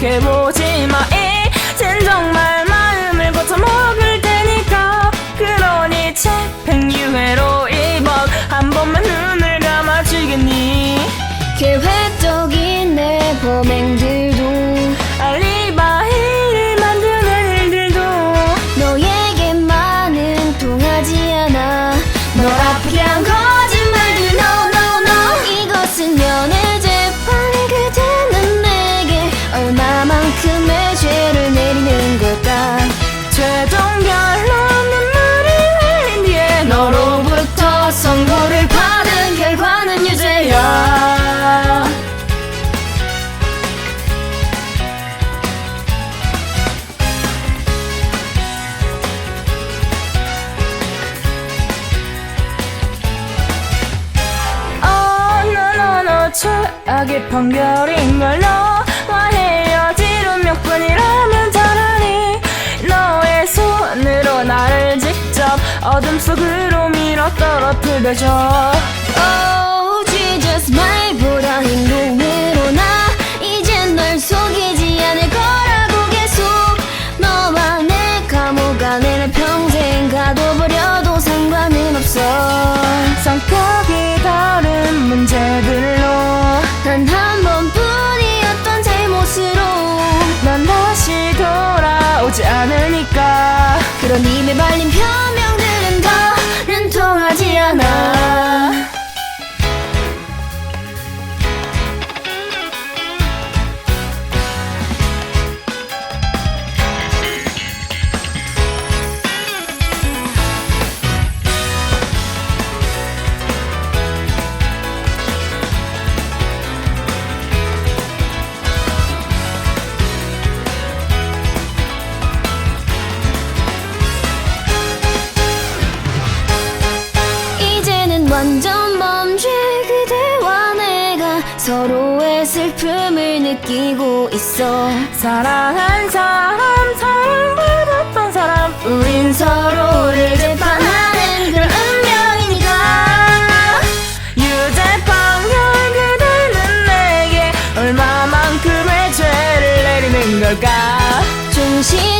보지 마 최악의 판결인 걸 너와 헤어지는 몇 분이라면 차라리 너의 손으로 나를 직접 어둠 속으로 밀어 떨어뜨려줘. Oh Jesus 말보다 행동으로 나 이젠 널 속이지 않을 거라고 계속. 너와 내 감옥 안에 내 평생 가둬버려도 상관은 없어. 성격이 다른 문제 않으니까. 그런 입에 발린 변명 완전 멈죄 그대와 내가 서로의 슬픔을 느끼고 있어. 사랑한 사람 사랑받았던 사람 우린 서로를 재판하는 그런 운명이니까. 유죄 판결 그대는 내게 얼마만큼의 죄를 내리는 걸까? 종신형